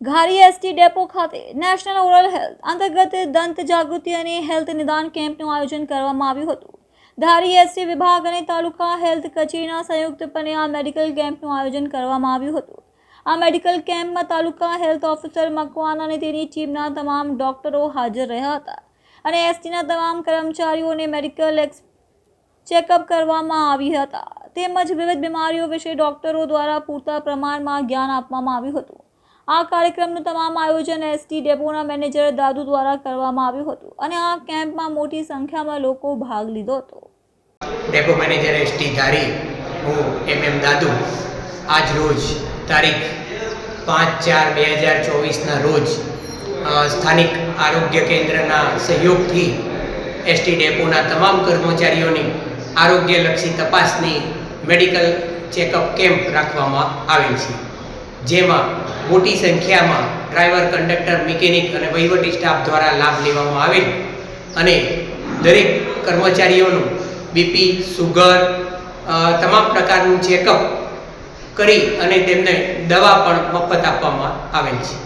ઘારી ST depot ખાતે national oral health અંતર્ગત દંત જાગૃતિ અને હેલ્થ નિદાન કેમ્પનું આયોજન કરવામાં આવ્યું હતું. ધારી એસટી વિભાગ અને તાલુકા હેલ્થ કચેરીના સંયુક્તપણે આ મેડિકલ કેમ્પનું આયોજન કરવામાં આવ્યું હતું. આ મેડિકલ કેમ્પમાં તાલુકા હેલ્થ ઓફિસર મકવાન અને તેની ટીમના તમામ ડોક્ટરો હાજર રહ્યા હતા અને એસટીના તમામ કર્મચારીઓને મેડિકલ એક્સ ચેકઅપ કરવામાં આવી હતા. તેમજ વિવિધ બીમારીઓ વિશે ડોક્ટરો દ્વારા પૂરતા પ્રમાણમાં જ્ઞાન આપવામાં આવ્યું હતું. આ કાર્યક્રમનું તમામ આયોજન એસટી ડેપોના મેનેજર દાદુ દ્વારા કરવામાં આવ્યું હતું અને આ કેમ્પમાં મોટી સંખ્યામાં લોકો ભાગ લીધો હતો. ડેપો મેનેજર એસટી ધારી, હું એમ એમ દાદુ, આજ રોજ તારીખ પાંચ ચાર બે હજાર ચોવીસના રોજ સ્થાનિક આરોગ્ય કેન્દ્રના સહયોગથી એસટી ડેપોના તમામ કર્મચારીઓની આરોગ્યલક્ષી તપાસની મેડિકલ ચેકઅપ કેમ્પ રાખવામાં આવેલ છે. જેમાં મોટી સંખ્યામાં ડ્રાઈવર, કંડક્ટર, મિકેનિક અને વહીવટી સ્ટાફ દ્વારા લાભ લેવામાં આવેલ અને દરેક કર્મચારીઓનું બીપી, સુગર તમામ પ્રકારનું ચેકઅપ કરી અને તેમને દવા પણ મફત આપવામાં આવેલ છે.